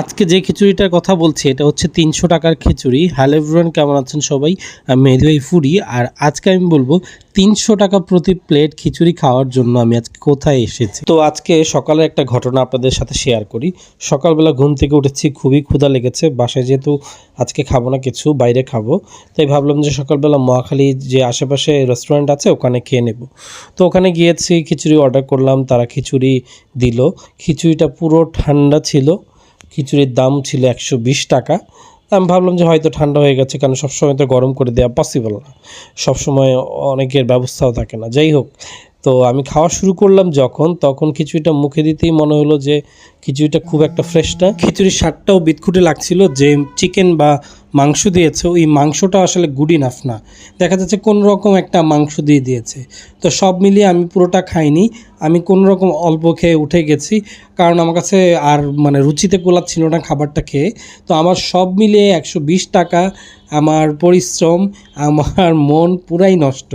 আজকে যে খিচুড়িটার কথা বলছি, এটা হচ্ছে তিনশো টাকার খিচুড়ি। হ্যালো এভরিওয়ান, কেমন আছেন সবাই? আমি মেহেদি ফুরি, আর আজকে আমি বলব তিনশো টাকা প্রতি প্লেট খিচুড়ি খাওয়ার জন্য আমি আজকে কোথায় এসেছি। তো আজকে সকালে একটা ঘটনা আপনাদের সাথে শেয়ার করি। সকালবেলা ঘুম থেকে উঠেছি, খুবই ক্ষুধা লেগেছে, বাসায় যেহেতু আজকে খাব না কিছু, বাইরে খাব। তাই ভাবলাম যে সকালবেলা মহাখালী যে আশেপাশে রেস্টুরেন্ট আছে, ওখানে খেয়ে নেব। তো ওখানে গিয়েছি, খিচুড়ি অর্ডার করলাম, তারা খিচুড়ি দিল। খিচুড়িটা পুরো ঠান্ডা ছিল খিচুড়ির দাম ছিল একশো বিশ টাকা। আমি ভাবলাম যে হয়তো ঠান্ডা হয়ে গেছে, কারণ সবসময় তো গরম করে দেওয়া পসিবল না। সবসময় অনেকের ব্যবস্থাও থাকে না। যাই হোক, তো আমি খাওয়া শুরু করলাম যখন, তখন খিচুড়িটা মুখে দিতেই মনে হলো যে খিচুড়িটা খুব একটা ফ্রেশ না। খিচুড়ির স্বাদটাও বিদখুটে লাগছিল, যে চিকেন বা মাংস দিয়েছে, ওই মাংসটা আসলে গুড ইনাফ না। দেখা যাচ্ছে কোন রকম একটা মাংস দিয়ে দিয়েছে। তো সব মিলিয়ে আমি পুরোটা খাইনি। আমি কোন রকম অল্প খেয়ে উঠে গেছি, কারণ আমার কাছে আর মানে রুচিতে ছিল না খাবারটা খেয়ে। তো আমার সব মিলিয়ে একশো বিশ টাকা আমার পরিশ্রম, আমার মন পুরাই নষ্ট।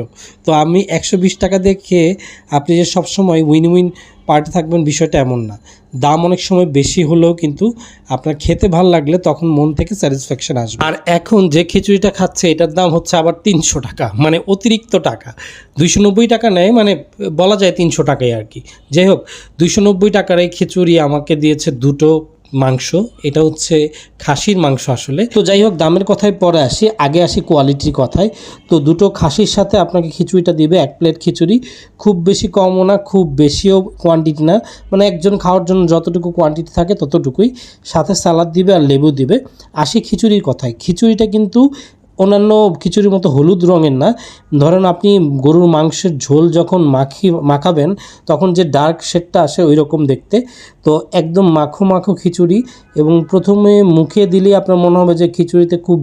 তো আমি একশো বিশ টাকা দিয়ে খেয়ে আপনি যে সবসময় উইন উইন পার্টি থাকবেন, বিষয়টা এমন না। দাম অনেক সময় বেশি হলেও কিন্তু আপনার খেতে ভালো লাগলে তখন মন থেকে স্যাটিসফ্যাকশন আসবে। আর এখন যে খিচুড়িটা খাচ্ছে, এটার দাম হচ্ছে আবার তিনশো টাকা মানে অতিরিক্ত টাকা। দুইশো নব্বই টাকা নেয় মানে বলা যায় তিনশো টাকাই আর কি। যাই হোক, দুইশো নব্বই টাকার এই খিচুড়ি আমাকে দিয়েছে দুটো মাংস, এটা হচ্ছে খাসির মাংস আসলে। তো যাই হোক, দামের কথায় পরে আসি, আগে আসি কোয়ালিটির কথায়। তো দুটো খাসির সাথে আপনাকে খিচুড়িটা দিবে, এক প্লেট খিচুড়ি। খুব বেশি কমও না, খুব বেশিও কোয়ান্টিটি না। মানে একজন খাওয়ার জন্য যতটুকু কোয়ান্টিটি থাকে ততটুকুই। সাথে সালাদ দিবে আর লেবু দিবে। আসি খিচুড়ির কথায়। খিচুড়িটা কিন্তু অন্যান্য খিচুড়ির মতো হলুদ রঙের না। ধরেন আপনি গরুর মাংসের ঝোল যখন মাখি, মাখাবেন, তখন যে ডার্ক শেডটা আসে ওই রকম দেখতে। তো একদম মাখো মাখো খিচুড়ি এবং প্রথমে মুখে দিলে আপনার মনে হবে যে খিচুড়িতে খুব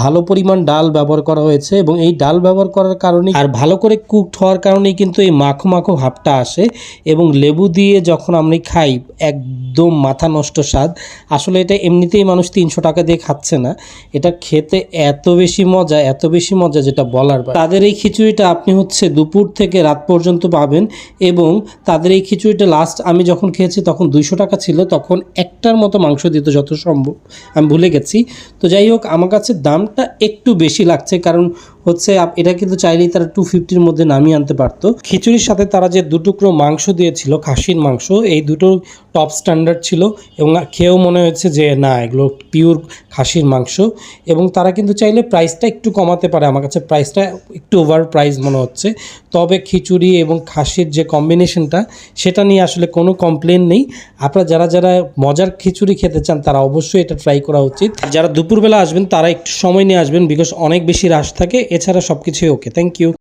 ভালো পরিমাণ ডাল ব্যবহার করা হয়েছে এবং এই ডাল ব্যবহার করার কারণে আর ভালো করে কুকড হওয়ার কারণেই কিন্তু এই মাখো মাখো ভাবটা আসে এবং লেবু দিয়ে যখন আমরা খাই, একদম মাথা নষ্ট স্বাদ। আসলে এটা এমনিতেই মানুষ তিনশো টাকা দিয়ে খাচ্ছে না। এটা খেতে এত বেশি মজা, এত বেশি মজা যেটা বলার। তাদের এই খিচুড়িটা আপনি হচ্ছে দুপুর থেকে রাত পর্যন্ত পাবেন এবং তাদের এই খিচুড়িটা লাস্ট আমি যখন খেয়েছি তখন দুইশো টাকা ছিল, তখন একটার মতো মাংস দিত যত সম্ভব আমি ভুলে গেছি তো যাই হোক, আমার কাছে দামটা একটু বেশি লাগছে কারণ হচ্ছে এটা কিন্তু চাইলেই তারা টু ফিফটির মধ্যে নামিয়ে আনতে পারতো। খিচুড়ির সাথে তারা যে দুটুকরো মাংস দিয়েছিল, খাসির মাংস, এই দুটো টপ স্ট্যান্ডার্ড ছিল এবং খেয়েও মনে হয়েছে যে, না, এগুলো পিওর খাসির মাংস। এবং তারা কিন্তু চাইলে প্রাইসটা একটু কমাতে পারে, আমার কাছে প্রাইসটা একটু ওভার প্রাইস মনে হচ্ছে। তবে খিচুড়ি এবং খাসির যে কম্বিনেশনটা সেটা নিয়ে আসলে কোনো কমপ্লেন নেই। আপনারা যারা যারা মজার খিচুড়ি খেতে চান, তারা অবশ্যই এটা ট্রাই করা উচিত। যারা দুপুরবেলা আসবেন, তারা একটু সময় নিয়ে আসবেন বিকজ অনেক বেশি রাশ থাকে। এছাড়া সব কিছুই ওকে থ্যাংক ইউ